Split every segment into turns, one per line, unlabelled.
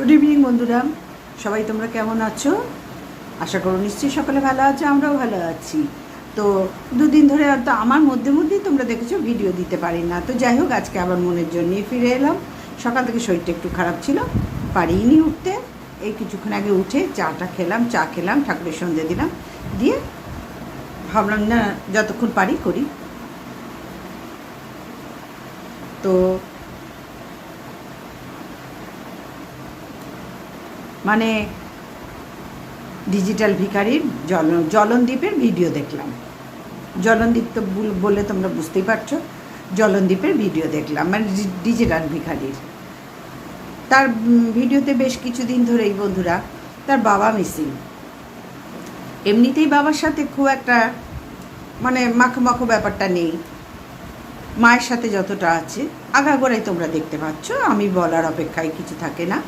Good evening বন্ধুরা। সবাই তোমরা কেমন আছো? আশা করো নিশ্চয়ই সকলে ভালো আছো, আমরাও ভালো আছি। তো দুদিন ধরে তো আমার মধ্যে মধ্যেই তোমরা দেখেছ ভিডিও দিতে পারি না। তো যাই হোক, আজকে আবার মনের জন্যই ফিরে এলাম। সকাল থেকে শরীরটা একটু খারাপ ছিল, পারিনি উঠতে। এই কিছুক্ষণ আগে উঠে চাটা খেলাম, চা খেলাম, ঠাকুরের সন্ধে দিলাম। দিয়ে ভাবলাম, না, যতক্ষণ পারি করি। তো মানে ডিজিটাল ভিখারির জল জলনদ্বীপের ভিডিও দেখলাম। জলনদ্বীপ তো বুল- তোমরা বুঝতেই পারছ জলনদ্বীপের ভিডিও দেখলাম মানে ডিজিটাল ভিখারির। তার ভিডিওতে বেশ কিছুদিন ধরেই বন্ধুরা, তার বাবা মিসিং এমনিতেই বাবার সাথে খুব একটা মানে মাখো ব্যাপারটা নেই। মায়ের সাথে যতটা আছে, আগাগোড়াই তোমরা দেখতে পাচ্ছ, আমি বলার অপেক্ষায় কিছু থাকে না।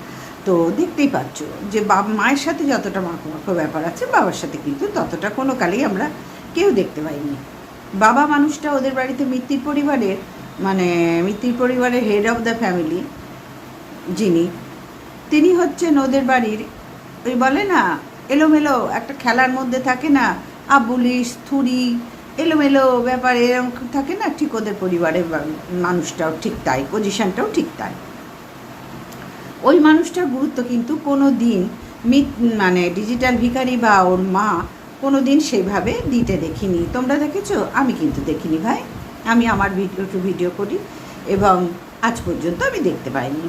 তো দেখতেই পাচ্ছ যে বাবা, মায়ের সাথে যতটা মাখো মাখো ব্যাপার আছে, বাবার সাথে কিন্তু ততটা কোনো কালেই আমরা কেউ দেখতে পাইনি। বাবা মানুষটা ওদের বাড়িতে মিত্তির পরিবারের মানে মিত্তির পরিবারের হেড অফ দ্য ফ্যামিলি যিনি, তিনি হচ্ছেন ওদের বাড়ির ওই বলে না, এলোমেলো একটা খেলার মধ্যে থাকে না আবুলিশ থুরি এলোমেলো ব্যাপার এরকম থাকে না, ঠিক ওদের পরিবারের মানুষটাও ঠিক তাই পজিশানটাও ঠিক তাই। ওই মানুষটার গুরুত্ব কিন্তু কোনো দিন মানে ডিজিটাল ভিকারি বা ওর মা কোনো দিন সেভাবে দিতে দেখিনি। তোমরা দেখেছ? আমি কিন্তু দেখিনি ভাই। আমি আমার ভিডিও টু ভিডিও করি এবং আজ পর্যন্ত আমি দেখতে পাইনি।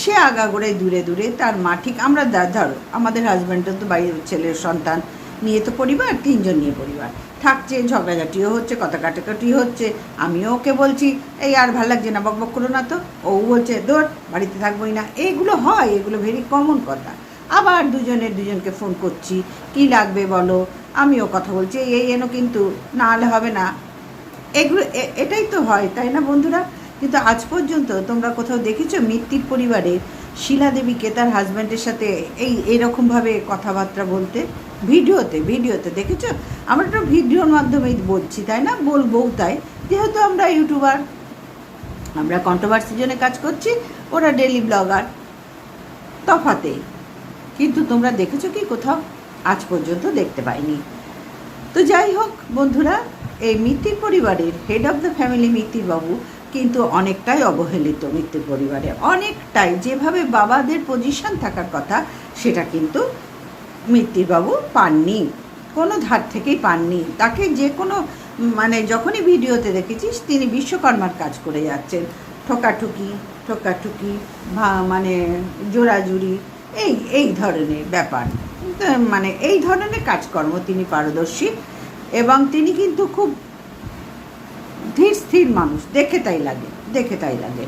সে আগাগোড়ে দূরে দূরে তার মা, ঠিক আমরা ধরো, আমাদের হাজব্যান্ডও তো বাড়ির ছেলের সন্তান। নিয়ে তো পরিবার, তিনজন নিয়ে পরিবার। থাকছে ঝগড়াঝাটিও হচ্ছে কথা কাটাকাটি হচ্ছে। আমিও ওকে বলছি, এই আর ভালো লাগছে না বক বক করো না তো। ও বলছে, দৌড়, বাড়িতে থাকবোই না। এইগুলো হয়, এগুলো ভেরি কমন কথা। আবার দুজনের দুজনকে ফোন করছি, কি লাগবে বলো? আমিও কথা বলছি, এই এনো কিন্তু, না হলে হবে না। এগুলো এটাই তো হয়, তাই না বন্ধুরা? কিন্তু আজ পর্যন্ত তোমরা কোথাও দেখেছ মিত্তির পরিবারে শিলা দেবীকে তার হাজব্যান্ডের সাথে এই, এরকমভাবে কথাবার্তা বলতে? ভিডিওতে ভিডিওতে, দেখেছ? আমরা তো ভিডিওর মাধ্যমেই বলছি, তাই না? বলবও তাই। যেহেতু আমরা ইউটিউবার, আমরা কন্ট্রোভার্সির জন্য কাজ করছি, ওরা ডেলি ব্লগার তফাতে কিন্তু তোমরা দেখেছ কি কোথাও? আজ পর্যন্ত দেখতে পাইনি। তো যাই হোক, বন্ধুরা, এই মিত্তির পরিবারের head of the family Mittir বাবু কিন্তু অনেকটাই অবহেলিত মিত্তির পরিবারে। অনেকটাই, যেভাবে বাবাদের পজিশন থাকার কথা, সেটা কিন্তু মিত্তির বাবু পাননি, কোনো ধার থেকেই পাননি। তাকে যে কোনো মানে যখনই ভিডিওতে দেখেছিস, তিনি বিশ্বকর্মার কাজ করে যাচ্ছেন। ঠোকাঠুকি ঠোকাঠুকি মানে জোড়াজুড়ি, এই এই ধরনের ব্যাপার। মানে এই ধরনের কাজকর্ম তিনি পারদর্শী এবং তিনি কিন্তু খুব ধীর, স্থির মানুষ। দেখে তাই লাগে, দেখে তাই লাগে।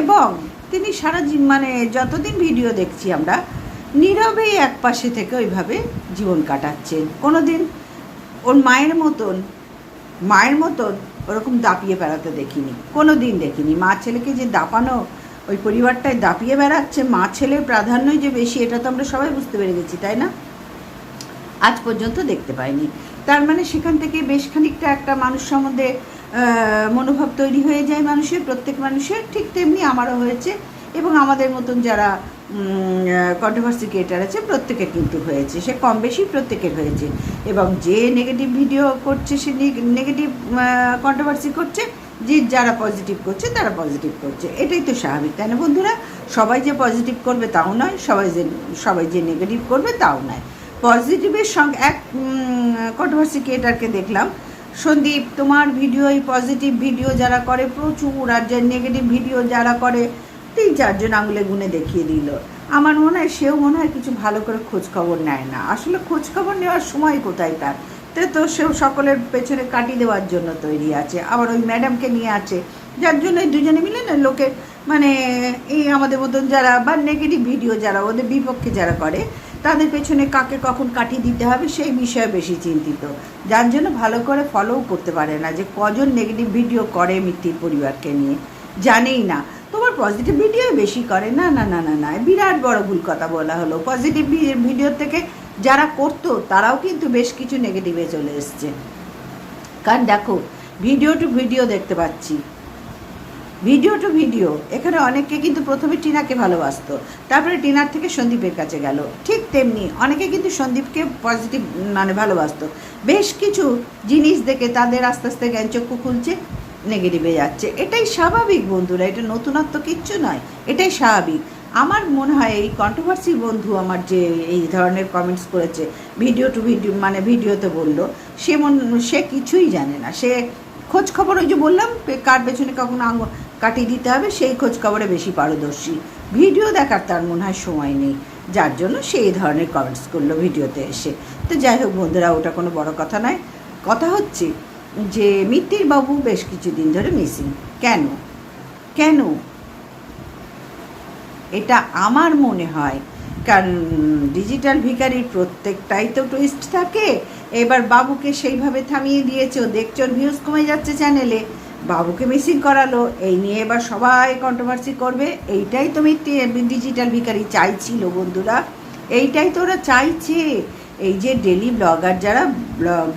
এবং তিনি সারা মানে যতদিন ভিডিও দেখছি আমরা, নীরবেই এক পাশে থেকে ওইভাবে জীবন কাটাচ্ছেন। কোনো দিন ওর মায়ের মতন মায়ের মতন ওরকম দাপিয়ে বেড়াতে দেখিনি। কোনো দিন দেখিনি। মা ছেলেকে যে দাপানো, ওই পরিবারটায় দাপিয়ে বেড়াচ্ছে, মা ছেলের প্রাধান্যই যে বেশি, এটা তো আমরা সবাই বুঝতে পেরে গেছি, তাই না? আজ পর্যন্ত দেখতে পাইনি। তার মানে সেখান থেকে বেশ খানিকটা একটা মানুষ সম্বন্ধে মনোভাব তৈরি হয়ে যায় মানুষের, প্রত্যেক মানুষের, ঠিক তেমনি আমারও হয়েছে এবং আমাদের মতন যারা কন্ট্রোভার্সি ক্রিয়েটার আছে, প্রত্যেকের কিন্তু হয়েছে। সে কম বেশি প্রত্যেকের হয়েছে। এবং যে নেগেটিভ ভিডিও করছে, সে নেগেটিভ কন্ট্রোভার্সি করছে, যে যারা পজিটিভ করছে, তারা পজিটিভ করছে। এটাই তো স্বাভাবিক, তাই না বন্ধুরা? সবাই যে পজিটিভ করবে তাও নয়, সবাই যে সবাই যে নেগেটিভ করবে তাও নয়। পজিটিভের সঙ্গে এক কন্ট্রোভার্সি ক্রিয়েটারকে দেখলাম সন্দীপ, তোমার ভিডিও এই পজিটিভ ভিডিও যারা করে, প্রচুর, আর যে নেগেটিভ ভিডিও যারা করে, তিন চারজন আঙুলে গুনে দেখিয়ে দিল। আমার মনে হয় সেও মনে হয় কিছু ভালো করে খোঁজ খবর নেয় না। আসলে খোঁজ খবর নেওয়ার সময় কোথায় তার? তে তো সেও সকলের পেছনে কাটি দেওয়ার জন্য তৈরি আছে। আবার ওই ম্যাডামকে নিয়ে আছে। যার জন্য দুজনে মিলে না লোকে মানে এই আমাদের মতন যারা, বা নেগেটিভ ভিডিও যারা, ওদের বিপক্ষে যারা করে তাদের পেছনে কাকে কখন কাটিয়ে দিতে হবে সেই বিষয়ে বেশি চিন্তিত। যার জন্য ভালো করে ফলোও করতে পারে না যে কজন নেগেটিভ ভিডিও করে মিত্তির পরিবারকে নিয়ে। জানেই না। তোমার পজিটিভ ভিডিও বেশি করে। না না না না না। বিরাট বড় ভুল কথা বলা হলো। পজিটিভ ভিডিও থেকে যারা করতো, তারাও কিন্তু বেশ কিছু নেগেটিভে চলে এসছে। কারণ দেখো ভিডিও টু ভিডিও দেখতে পাচ্ছি। ভিডিও টু ভিডিও এখানে অনেকে কিন্তু প্রথমে টিনাকে ভালোবাসতো, তারপরে টিনার থেকে সন্দীপের কাছে গেল। ঠিক তেমনি অনেকে কিন্তু সন্দীপকে পজিটিভ মানে ভালোবাসতো। বেশ কিছু জিনিস দেখে তাদের আস্তে আস্তে জ্ঞানচক্ষু খুলছে নেগেটিভে যাচ্ছে। এটাই স্বাভাবিক বন্ধুরা, এটা নতুনত্ব কিচ্ছু নয়, এটাই স্বাভাবিক। আমার মনে হয় এই কন্ট্রোভার্সি বন্ধু আমার যে এই ধরনের কমেন্টস করেছে ভিডিও টু ভিডিও মানে ভিডিওতে বলল, সে মন, সে কিছুই জানে না। সে খোঁজ খবর ওই যে বললাম, কার পেছনে কখনো আঙ কাটিয়ে দিতে হবে, সেই খোঁজ খবরে বেশি পারদর্শী। ভিডিও দেখার তার মনে হয় সময় নেই, যার জন্য সে এই ধরনের কমেন্টস করল ভিডিওতে এসে। তো যাই হোক বন্ধুরা, ওটা কোনো বড় কথা নয়। কথা হচ্ছে যে মিত্তির বাবু বেশ কিছুদিন ধরে মিসিং কেন? কেন? এটা আমার মনে হয়, কারণ ডিজিটাল ভিকারির প্রত্যেকটাই তো টুইস্ট থাকে। এবার বাবুকে সেইভাবে থামিয়ে দিয়েছে দেখছ ভিউজ কমে যাচ্ছে চ্যানেলে বাবুকে মিসিং করালো, এই নিয়ে এবার সবাই কন্ট্রোভার্সি করবে। এইটাই তো মিথ্যে ডিজিটাল ভিকারি চাইছিল বন্ধুরা। এইটাই তো ওরা চাইছে। এই যে ডেলি ব্লগার যারা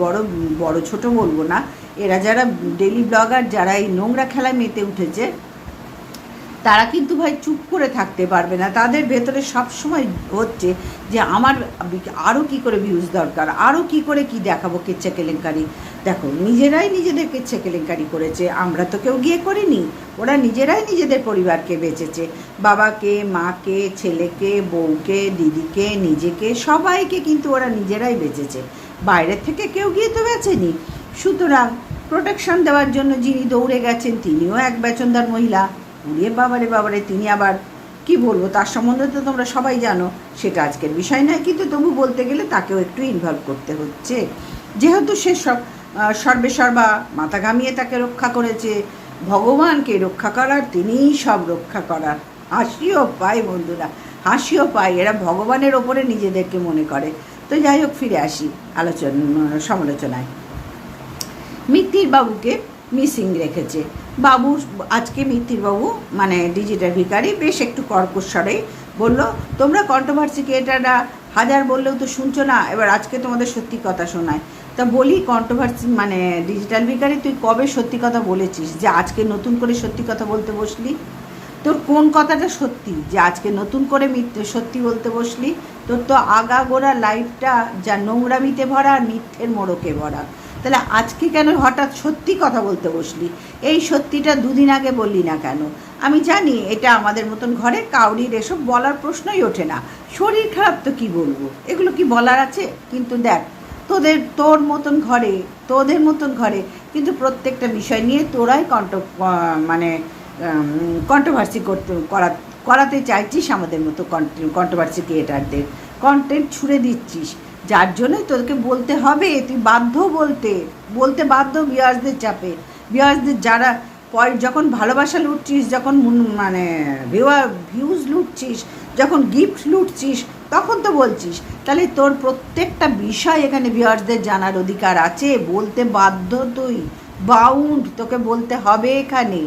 বড় বড় ছোট বলব না, এরা যারা ডেলি ব্লগার যারা এই নোংরা খেলায় মেতে উঠেছে তারা কিন্তু ভাই চুপ করে থাকতে পারবে না। তাদের ভেতরে সব সময় হচ্ছে যে আমার আরও কি করে ভিউজ দরকার? আরও কি করে কি দেখাবো কেচ্ছা কেলেঙ্কারি? দেখো, নিজেরাই নিজেদের কেচ্ছা কেলেঙ্কারি করেছে। আমরা তো কেউ গিয়ে করিনি। ওরা নিজেরাই নিজেদের পরিবারকে বেঁচেছে। বাবাকে, মাকে, ছেলেকে, বউকে, দিদিকে, নিজেকে, সবাইকে কিন্তু ওরা নিজেরাই বেঁচেছে। বাইরের থেকে কেউ গিয়ে তো বেচেনি। সুতরাং প্রোটেকশন দেওয়ার জন্য যিনি দৌড়ে গেছেন, তিনিও এক বেচনদার মহিলা। উড়িয়ে বাবারে বাবারে তিনি আবার কি বলব তার সম্বন্ধে তো তোমরা সবাই জানো সেটা আজকের বিষয় নয় কিন্তু তবু বলতে গেলে তাকেও একটু ইনভলভ করতে হচ্ছে। যেহেতু সে সব আহ, সর্বে সর্বা মাথা ঘামিয়ে তাকে রক্ষা করেছে ভগবানকে রক্ষা করার তিনিই সব রক্ষা করার। হাসিও পায় বন্ধুরা হাসিও পায় এরা ভগবানের ওপরে নিজেদেরকে মনে করে। তো যাই হোক ফিরে আসি আলোচনা সমালোচনায়। মিত্তির বাবুকে মিসিং রেখেছে। বাবু, আজকে মিত্তির বাবু মানে ডিজিটাল ভিকারি বেশ একটু কর্কশ্বরে বলল, তোমরা কন্ট্রোভার্সি ক্রিয়েটাররা হাজার বললেও তো শুনছো না, এবার আজকে তোমাদের সত্যি কথা শোনায়। তা বলি কন্ট্রোভার্সি মানে ডিজিটাল ভিকারি তুই কবে সত্যি কথা বলেছিস? যে আজকে নতুন করে সত্যি কথা বলতে বসলি? তোর কোন কথাটা সত্যি? যে আজকে নতুন করে মিথ্যে সত্যি বলতে বসলি? তোর তো আগাগোড়া লাইফটা যা নোংরামিতে ভরা আর মিথ্যের মোড়কে ভরা। তাহলে আজকে কেন হঠাৎ সত্যি কথা বলতে বসলি? এই সত্যিটা দুদিন আগে বললি না কেন? আমি জানি এটা আমাদের মতন ঘরে কাউরির এসব বলার প্রশ্নই ওঠে না। শরীর খারাপ তো কি বলব? এগুলো কি বলার আছে? কিন্তু দেখ, তোদের, তোর মতন ঘরে, তোদের মতন ঘরে কিন্তু প্রত্যেকটা বিষয় নিয়ে তোরাই কন্ট মানে কন্ট্রোভার্সি করতে, করা, করাতে চাইছিস আমাদের মতো কন্ট্রোভার্সি ক্রিয়েটারদের কন্টেন্ট ছুড়ে দিচ্ছিস। যার জন্যই তোকে বলতে হবে, তুই বাধ্য বলতে বলতে বাধ্য বিয়ার্সদের চাপে। বিয়ার্সদের যারা পয়, যখন ভালোবাসা লুটছিস, যখন মানে ভিউয়ার ভিউজ লুটছিস, যখন গিফট লুটছিস, তখন তো বলছিস। তাহলে তোর প্রত্যেকটা বিষয় এখানে ভিউয়ার্সদের জানার অধিকার আছে, বলতে বাধ্য তুই। বাউন্ড তোকে বলতে হবে এখানে।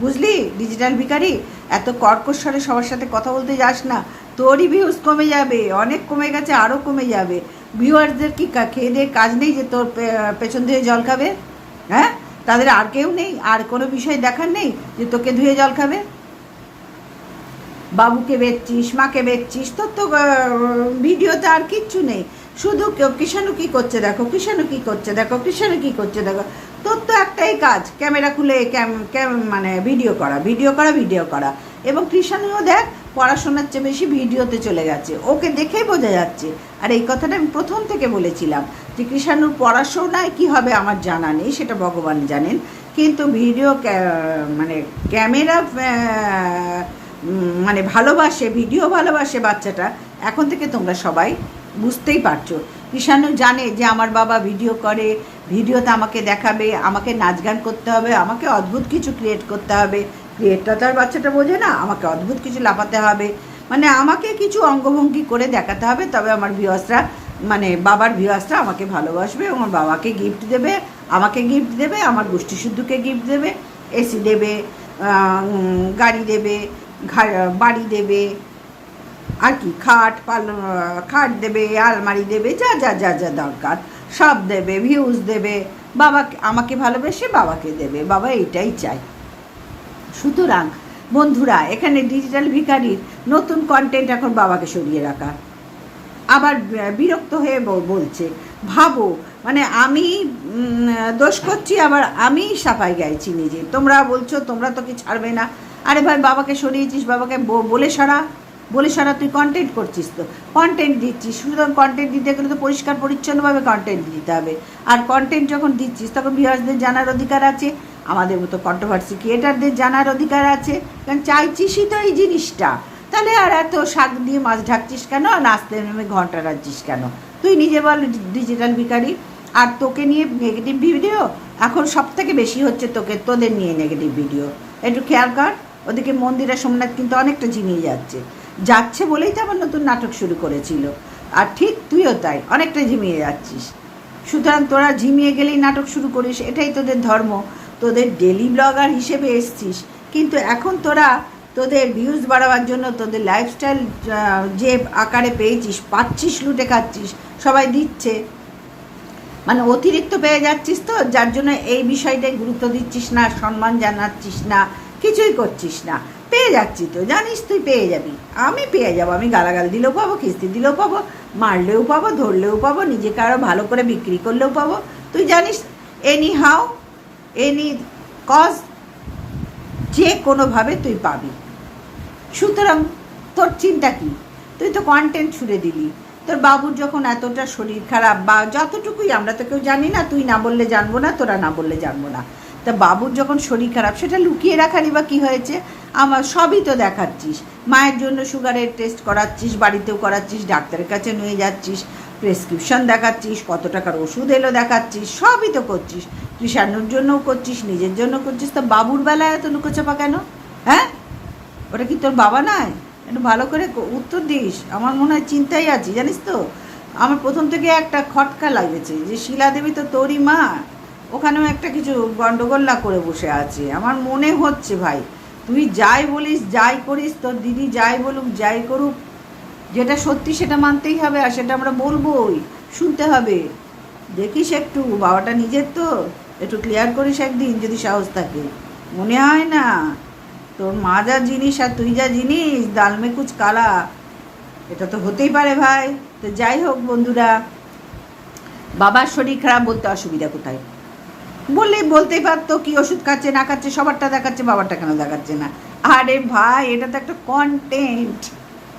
বুঝলি ডিজিটাল ভিখারি? এত কর্কশ্বরে সবার সাথে কথা বলতে যাস না। তোরই ভিউজ কমে যাবে, অনেক কমে গেছে আরও কমে যাবে। ভিউয়ার্সদের কি দিয়ে কাজ নেই যে তোর পেছন ধুয়ে জল খাবে? হ্যাঁ? তাদের আর কেউ নেই, আর কোনো বিষয় দেখার নেই যে তোকে ধুয়ে জল খাবে? বাবুকে বেচছিস, মাকে বেচছিস, তোর তো ভিডিওতে আর কিচ্ছু নেই। শুধু কেউ কিষাণু কী করছে দেখো কিষাণু কী করছে দেখো কিষাণু কী করছে দেখো। তোর তো একটাই কাজ, ক্যামেরা খুলে ক্যাম ক্যাম মানে ভিডিও করা ভিডিও করা ভিডিও করা। এবং কৃষাণুও দেখ পড়াশোনার চেয়ে বেশি ভিডিওতে চলে গেছে। ওকে দেখেই বোঝা যাচ্ছে। আর এই কথাটা আমি প্রথম থেকে বলেছিলাম যে কৃষাণুর পড়াশোনায় কী হবে আমার জানা নেই, সেটা ভগবান জানেন। কিন্তু ভিডিও মানে ক্যামেরা মানে ভালোবাসে, ভিডিও ভালোবাসে বাচ্চাটা, এখন থেকে তোমরা সবাই বুঝতেই পারছ। কৃষাণু জানে যে আমার বাবা ভিডিও করে, ভিডিওতে আমাকে দেখাবে, আমাকে নাচ গান করতে হবে, আমাকে অদ্ভুত কিছু ক্রিয়েট করতে হবে। ক্রিয়েটটা তো আর বাচ্চাটা বোঝে না, আমাকে অদ্ভুত কিছু লাফাতে হবে। মানে আমাকে কিছু অঙ্গভঙ্গি করে দেখাতে হবে, তবে আমার ভিউয়ার্সরা মানে বাবার ভিউয়ার্সরা আমাকে ভালোবাসবে আমার বাবাকে গিফট দেবে, আমাকে গিফট দেবে, আমার গোষ্ঠী শুদ্ধকে গিফট দেবে এসি দেবে গাড়ি দেবে বাড়ি দেবে, আর কি, খাট, পাল, খাট দেবে, আলমারি দেবে, যা যা যা যা দরকার, সব দেবে ভিউজ দেবে, বাবাকে, আমাকে ভালোবেসে বাবাকে দেবে, বাবা এইটাই চাই সুতরাং, বন্ধুরা, এখানে ডিজিটাল ভিখারির নতুন কন্টেন্ট এখন বাবাকে সরিয়ে রাখা। আবার বিরক্ত হয়ে বলছে, ভাবো মানে আমি দোষ করছি, আবার আমি সাফাই গাইছি নিজে। তোমরা বলছো, তোমরা তো কি ছাড়বে না। আরে ভাই, বাবাকে সরিয়েছিস, বাবাকে বলে সারা। বলে সারা, তুই কন্টেন্ট করছিস তো। কন্টেন্ট দিচ্ছিস। সুতরাং কন্টেন্ট দিতে গেলে তো পরিষ্কার, পরিচ্ছন্নভাবে কন্টেন্ট দিতে হবে। আর কন্টেন্ট যখন দিচ্ছিস, তখন ভিউয়ার্সদের জানার অধিকার আছে। আমাদের মতো কন্ট্রোভার্সি ক্রিয়েটারদের জানার অধিকার আছে, কারণ চাইছিসই তো এই জিনিসটা। তাহলে আর এত শাক দিয়ে মাছ ঢাকছিস কেন? আর নাচতে নেমে ঘণ্টা রাখছিস কেন? তুই নিজে বল ডিজিটাল ভিখারি। আর তোকে নিয়ে নেগেটিভ ভিডিও এখন সব থেকে বেশি হচ্ছে তোকে, তোদের নিয়ে নেগেটিভ ভিডিও একটু খেয়াল কর, ওদিকে মন্দিরা সোমনাথ কিন্তু অনেকটা ঝিমিয়ে যাচ্ছে। যাচ্ছে বলেই তো আবার নতুন নাটক শুরু করেছিল। আর ঠিক তুইও তাই, অনেকটা ঝিমিয়ে যাচ্ছিস। সুতরাং তোরা ঝিমিয়ে গেলেই নাটক শুরু করিস, এটাই তোদের ধর্ম। তোদের ডেলি ব্লগার হিসেবে এসছিস। কিন্তু এখন তোরা তোদের ভিউজ বাড়াবার জন্য তোদের লাইফস্টাইল যে আকারে পেয়েছিস, পাচ্ছিস, লুটে খাচ্ছিস, সবাই দিচ্ছে। মানে অতিরিক্ত পেয়ে যাচ্ছিস তো, যার জন্য এই বিষয়টাই গুরুত্ব দিচ্ছিস না, সম্মান জানাচ্ছিস না, কিছুই করছিস না। পেয়ে যাচ্ছি তো, জানিস তুই পেয়ে যাবি। আমি পেয়ে যাব, আমি গালাগাল দিলেও পাবো, কিস্তি দিলেও পাবো, মারলেও পাবো, ধরলেও পাবো, নিজেকে আরও ভালো করে বিক্রি করলেও পাবো। তুই জানিস এনি হাউ এনি কজ যে কোনোভাবে তুই পাবি। সুতরাং তোর চিন্তা কি? তুই তো কন্টেন্ট ছুড়ে দিলি। তোর বাবুর যখন এতটা শরীর খারাপ বা যতটুকুই আমরা তো কেউ জানি না, তুই না বললে জানব না, তোরা না বললে জানব না। তা বাবুর যখন শরীর খারাপ, সেটা লুকিয়ে রাখারই বা কী হয়েছে? আমার সবই তো দেখাচ্ছিস। মায়ের জন্য সুগারের টেস্ট করাচ্ছিস, বাড়িতেও করাচ্ছিস, ডাক্তারের কাছে নিয়ে যাচ্ছিস প্রেসক্রিপশন দেখাচ্ছিস, কত টাকার ওষুধ এলো দেখাচ্ছিস, সবই তো করছিস। কৃষাণুর জন্যও করছিস, নিজের জন্য করছিস, তো বাবুর বেলায় এত লুকোচাপা কেন? হ্যাঁ? ওটা কি তোর বাবা নয়? একটু ভালো করে উত্তর দিস। আমার মনে হয় চিন্তাই আছি জানিস তো? আমার প্রথম থেকে একটা খটকা লাগেছে যে শিলা দেবী তো তোরই মা। ওখানেও একটা কিছু গন্ডগোল না করে বসে আছে। আমার মনে হচ্ছে ভাই, তুই যাই বলিস, যাই করিস, তোর দিদি যাই বলুক, যাই করুক, যেটা সত্যি সেটা মানতেই হবে আর সেটা আমরা বলবোই, শুনতে হবে। দেখিস একটু, বাবাটা নিজের তো। একটু ক্লিয়ার করিস একদিন, যদি সাহস থাকে। মনে হয় না। তোর মা যা জিনিস আর তুই যা জিনিস দালমে কুচ কালা, এটা তো হতেই পারে ভাই। তো যাই হোক বন্ধুরা, বাবার শরীর খারাপ বলতে অসুবিধা কোথায়? বললেই বলতেই পারতো কি ওষুধ খাচ্ছে, না খাচ্ছে, সবারটা দেখাচ্ছে, বাবারটা কেন দেখাচ্ছে না? আরে ভাই, এটা তো একটা কন্টেন্ট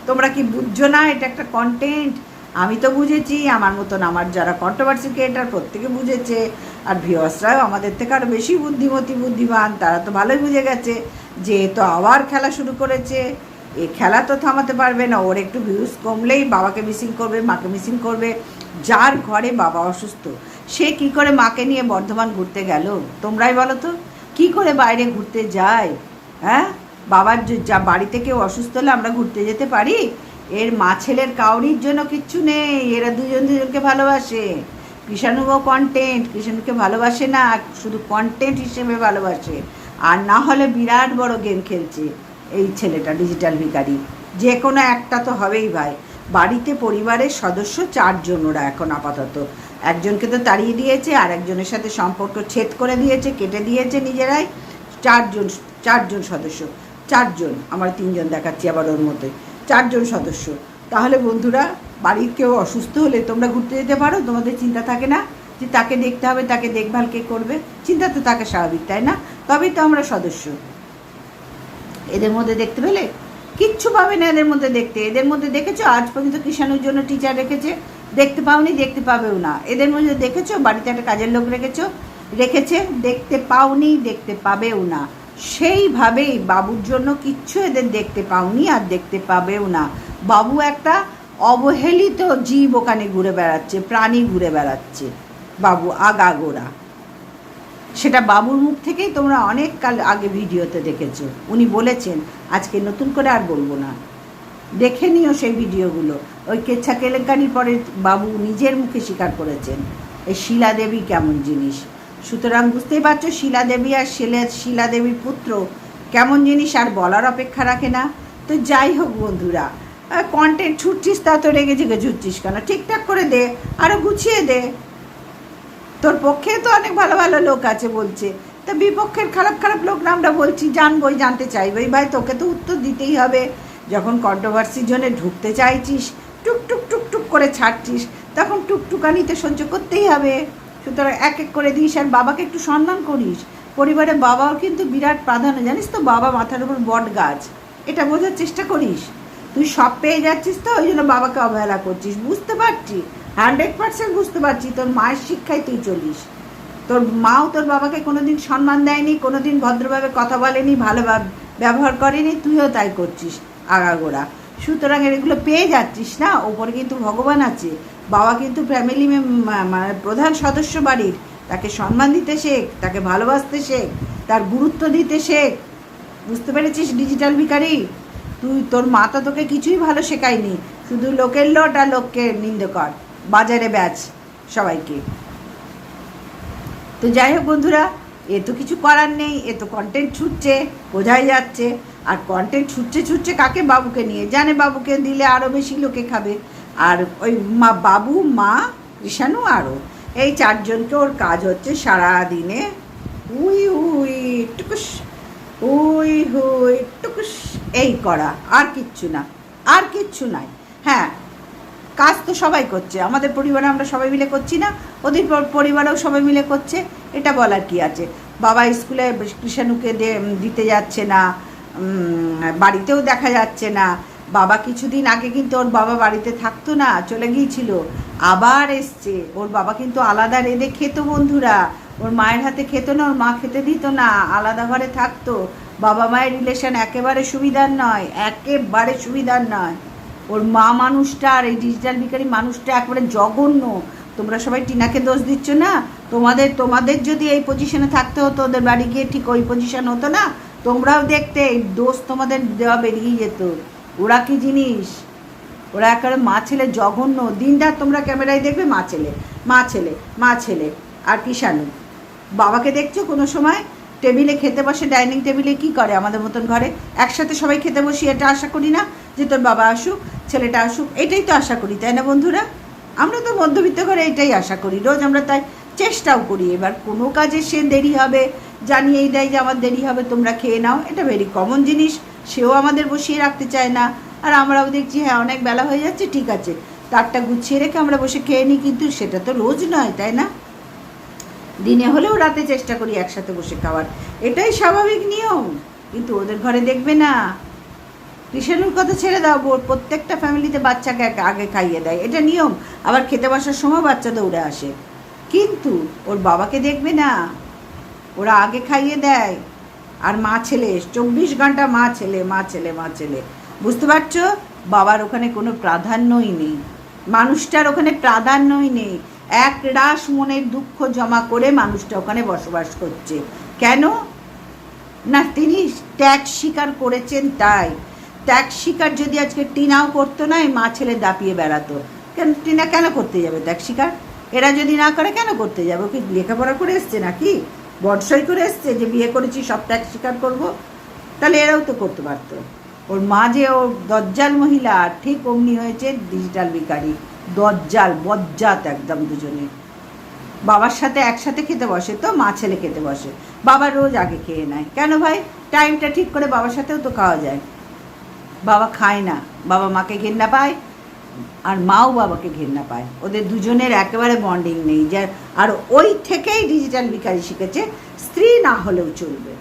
তোমরা কি বুঝছ না, এটা একটা কন্টেন্ট আমি তো বুঝেছি, আমার মতন আমার যারা কন্ট্রোভার্সি ক্রিয়েটার প্রত্যেকে বুঝেছে। আর ভিওয়ার্সরাও আমাদের থেকে আরও বেশি বুদ্ধিমতী, বুদ্ধিমান, তারা তো ভালোই বুঝে গেছে যে তো আবার খেলা শুরু করেছে। এ খেলা তো থামাতে পারবে না, ওর একটু ভিউজ কমলেই বাবাকে মিসিং করবে, মাকে মিসিং করবে। যার ঘরে বাবা অসুস্থ, সে কি করে মাকে নিয়ে বর্ধমান ঘুরতে গেল? তোমরাই বলো তো, কি করে বাইরে ঘুরতে যায়? হ্যাঁ? বাবার যা বাড়িতে কেউ অসুস্থ হলে আমরা ঘুরতে যেতে পারি? এর মা ছেলের কাউরির জন্য কিচ্ছু নেই, এরা দুজন দুজনকে ভালোবাসে। কৃষাণুও কন্টেন্ট কৃষাণুকে ভালোবাসে না, শুধু কন্টেন্ট হিসেবে ভালোবাসে। আর না হলে বিরাট বড় গেম খেলছে এই ছেলেটা ডিজিটাল ভিকারি যে কোনো একটা তো হবেই ভাই। বাড়িতে পরিবারের সদস্য চারজন ওরা এখন আপাতত। একজনকে তো তাড়িয়ে দিয়েছে, আর একজনের সাথে সম্পর্ক ছেদ করে দিয়েছে, কেটে দিয়েছে নিজেরাই। চারজন চারজন সদস্য, চারজন। আমার তিনজন দেখাচ্ছি আবার ওর মধ্যে চারজন সদস্য। তাহলে বন্ধুরা, বাড়ির কেউ অসুস্থ হলে তোমরা ঘুরতে যেতে পারো, তোমাদের চিন্তা থাকে না যে তাকে দেখতে হবে, তাকে দেখভাল কে করবে, চিন্তা তো তাকে স্বাভাবিক, তাই না? তবেই তো আমরা সদস্য। এদের মধ্যে দেখতে পেলে? কিচ্ছু পাবে না এদের মধ্যে দেখতে। এদের মধ্যে দেখেছ? আজ পর্যন্ত কিষাণুর জন্য টিচার রেখেছে। দেখতে পাওনি, দেখতে পাবেও না। এদের মধ্যে দেখেছ? বাড়িতে একটা কাজের লোক রেখেছো? রেখেছে? দেখতে পাওনি, দেখতে পাবেও না। সেইভাবেই বাবুর জন্য কিচ্ছু এদের দেখতে পাওনি আর দেখতে পাবেও না। বাবু একটা অবহেলিত জীব ওখানে ঘুরে বেড়াচ্ছে, প্রাণী ঘুরে বেড়াচ্ছে। বাবু আগাগোড়া। সেটা বাবুর মুখ থেকেই তোমরা অনেক কাল আগে ভিডিওতে দেখেছ। উনি বলেছেন, আজকে নতুন করে আর বলব না। দেখে নিও সেই ভিডিওগুলো। ওই কেচ্ছা কেলেঙ্কারির পরে বাবু নিজের মুখে স্বীকার করেছেন, এই শিলা দেবী কেমন জিনিস। সুতরাং বুঝতেই পারছ শিলা দেবী আর শিলা শিলা পুত্র কেমন জিনিস আর বলার অপেক্ষা রাখে না। তো যাই হোক বন্ধুরা কন্টেন্ট ছুটছিস তা তো রেগে জেগে ছুটছিস কেন? ঠিকঠাক করে দে আরও গুছিয়ে দে। তোর পক্ষে তো অনেক ভালো ভালো লোক আছে বলছে। তা বিপক্ষের খারাপ খারাপ লোক আমরা বলছি, জানবই, জানতে চাইবই। ভাই, তোকে তো উত্তর দিতেই হবে। যখন কন্ট্রোভার্সির জন্য ঢুকতে চাইছিস, টুক টুক টুক টুক করে ছাড়ছিস, তখন টুকটুকানিতে সহ্য করতেই হবে। সুতরাং এক এক করে দিস আর বাবাকে একটু সম্মান করিস। পরিবারে বাবাও কিন্তু বিরাট প্রাধান্য। জানিস তো, বাবা মাথার উপর বট গাছ। এটা বোঝার চেষ্টা করিস। তুই সব পেয়ে যাচ্ছিস তো, ওই জন্য বাবাকে অবহেলা করছিস। বুঝতে পারছি হান্ড্রেড পার্সেন্ট বুঝতে পারছি তোর মায়ের শিক্ষায় তুই চলিস। তোর মাও তোর বাবাকে কোনোদিন সম্মান দেয়নি, কোনোদিন ভদ্রভাবে কথা বলেনি, ভালোভাবে ব্যবহার করেনি। তুইও তাই করছিস আগাগোড়া। সুতরাং এগুলো পেয়ে যাচ্ছিস না। ওপরে কিন্তু ভগবান আছে। বাবা কিন্তু ফ্যামিলি মানে প্রধান সদস্য বাড়ির। তাকে সম্মান দিতে শেখ, তাকে ভালোবাসতে শেখ, তার গুরুত্ব দিতে শেখ। বুঝতে পেরেছিস ডিজিটাল ভিখারি? তুই, তোর মাতা তোকে কিছুই ভালো শেখায়নি। শুধু লোকের লোট আর লোককে নিন্দ কর। বাজারে ব্যাচ সবাইকে। তো যাই হোক বন্ধুরা, এ তো কিছু করার নেই, এ তো কন্টেন্ট ছুটছে, বোঝাই যাচ্ছে। আর কন্টেন্ট ছুটছে ছুটছে কাকে? বাবুকে নিয়ে। জানে বাবুকে দিলে আরও বেশি লোকে খাবে। আর ওই মা বাবু, মা ঋষাণু আরও এই চারজনকে ওর কাজ হচ্ছে সারা দিনে উই উই, টুকুস, উই, হুই, টুকুস, এই করা, আর কিচ্ছু না, আর কিচ্ছু নাই। হ্যাঁ কাজ তো সবাই করছে, আমাদের পরিবারে আমরা সবাই মিলে করছি না, ওদের পর- পরিবারেও সবাই মিলে করছে, এটা বলার কি আছে? বাবা স্কুলে কৃষাণুকে দিতে যাচ্ছে না বাড়িতেও দেখা যাচ্ছে না বাবা কিছুদিন আগে কিন্তু ওর বাবা বাড়িতে থাকতো না, চলে গিয়েছিল। আবার এসছে। ওর বাবা কিন্তু আলাদা রেঁধে খেত বন্ধুরা। ওর মায়ের হাতে খেত না, ওর মা খেতে দিত না, আলাদা ঘরে থাকতো। বাবা মায়ের রিলেশন একেবারে সুবিধার নয়, একেবারে সুবিধার নয়। ওর মা মানুষটা আর এই ডিজিটাল বিকারি মানুষটা একবারে জঘন্য। তোমরা সবাই টিনাকে দোষ দিচ্ছ না? তোমাদের তোমাদের যদি এই পজিশনে থাকতে হতো, ওদের বাড়ি গিয়ে ঠিক ওই পজিশন হতো না, তোমরাও দেখতে, এই দোষ তোমাদের দেওয়া বেরিয়ে যেত। ওরা কি জিনিস? ওরা একেবারে মা ছেলে জঘন্য। দিনটা তোমরা ক্যামেরায় দেখবে মা ছেলে মা ছেলে মা ছেলে আর কিষাণু বাবাকে দেখছ কোনো সময়? টেবিলে খেতে বসে, ডাইনিং টেবিলে কি করে আমাদের মতন ঘরে? একসাথে সবাই খেতে বসি, এটা আশা করি না যে তোর বাবা আসুক, ছেলেটা আসুক, এটাই তো আশা করি, তাই না বন্ধুরা? আমরা তো মধ্যবিত্ত ঘরে এটাই আশা করি, রোজ আমরা তাই চেষ্টাও করি। এবার কোনো কাজে সে দেরি হবে, জানিয়েই দেয় যে আমার দেরি হবে, তোমরা খেয়ে নাও, এটা ভেরি কমন জিনিস। সেও আমাদের বসিয়ে রাখতে চায় না। আর আমরাও দেখছি হ্যাঁ অনেক বেলা হয়ে যাচ্ছে, ঠিক আছে। তারটা গুছিয়ে রেখে আমরা বসে খেয়ে নিই, কিন্তু সেটা তো রোজ নয়, তাই না? দিনে হলেও রাতে চেষ্টা করি একসাথে বসে খাওয়ার। এটাই স্বাভাবিক নিয়ম। কিন্তু ওদের ঘরে দেখবে না। কৃষাণুর কথা ছেড়ে দাও প্রত্যেকটা ফ্যামিলিতে বাচ্চাকে আগে খাইয়ে দেয়। এটা নিয়ম। আবার খেতে বসার সময় বাচ্চা দৌড়ে আসে। কিন্তু ওর বাবাকে দেখবে না। ওরা আগে খাইয়ে দেয়। আর মা ছেলে, চব্বিশ ঘণ্টা মা ছেলে মা ছেলে মা ছেলে। বুঝতে পারছ? বাবার ওখানে কোনো প্রাধান্যই নেই। মানুষটার ওখানে প্রাধান্যই নেই। এক রাস মনের দুঃখ জমা করে মানুষটা ওখানে বসবাস করছে। কেন? না, তিনি ত্যাগ স্বীকার করেছেন তাই। ত্যাগ স্বীকার যদি আজকে টিনাও করতো না, এই মা ছেলে দাপিয়ে বেড়াতো। কেন, টিনা কেন করতে যাবে ত্যাগ স্বীকার? এরা যদি না করে, কেন করতে যাবে? কি লেখাপড়া করে এসছে নাকি? বটসই করে এসছে যে বিয়ে করেছি, সব ত্যাগ স্বীকার করব। তাহলে এরাও তো করতে পারতো। ওর মা যে ও দজ্জাল মহিলা, ঠিক অমনি হয়েছে ডিজিটাল বিকারি দজ্জাল, বজ্জাত একদম দুজনে। বাবার সাথে একসাথে খেতে বসে তো, মা ছেলে খেতে বসে। বাবা রোজ আগে খেয়ে নেয়। কেন ভাই? টাইমটা ঠিক করে বাবার সাথেও তো খাওয়া যায়। বাবা খায় না। বাবা মাকে ঘেন্না পায়। আর মাও বাবাকে ঘেন্না পায়। ওদের দুজনের একেবারে বন্ডিং নেই। যার আর ওই থেকেই ডিজিটাল বিকারি শিখেছে, স্ত্রী না হলেও চলবে।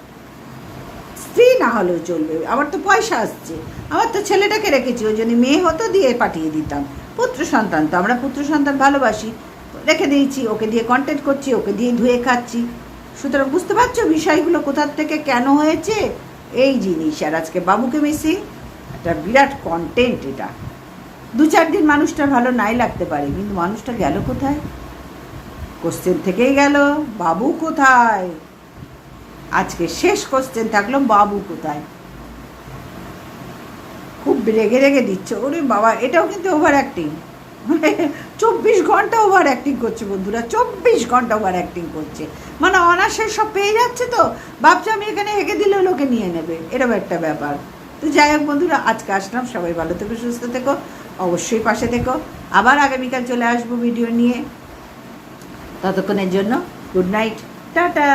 স্ত্রী না হলেও চলবে। আমার তো পয়সা আসছে। আমার তো ছেলেটাকে রেখেছি, ওই জন্য মেয়ে হতো দিয়ে পাঠিয়ে দিতাম। পুত্র সন্তান তো, আমরা পুত্র সন্তান ভালোবাসি। রেখে দিয়েছি, ওকে দিয়ে কন্টেন্ট করছি, ওকে দিয়ে ধুয়ে খাচ্ছি। সুতরাং বুঝতে পারছ বিষয়গুলো কোথার থেকে কেন হয়েছে? এই জিনিস। আর আজকে বাবুকে মিসিং একটা বিরাট কন্টেন্ট এটা। দু চার দিন মানুষটা ভালো নাই লাগতে পারে, কিন্তু মানুষটা গেল কোথায়? কোশ্চেন থেকেই গেল, বাবু কোথায়? আজকে শেষ কোশ্চেন থাকল, বাবু কোথায়? খুব রেগে রেগে দিচ্ছে, ওরে বাবা, এটাও কিন্তু ওভার অ্যাক্টিং চব্বিশ ঘণ্টা ওভার অ্যাক্টিং করছে বন্ধুরা, চব্বিশ ঘণ্টা ওভার অ্যাক্টিং করছে। মানে অনার্সে সব পেয়ে যাচ্ছে তো ভাবছে আমি এখানে হেগে দিলেও লোকে নিয়ে নেবে, এরকম একটা ব্যাপার। তো যাই হোক বন্ধুরা, আজকে আসলাম, সবাই ভালো থেকো, সুস্থ থেকো। অবশ্যই পাশে থেকো। আবার আগামীকাল চলে আসব ভিডিও নিয়ে। ততক্ষণের জন্য গুড নাইট টাটা!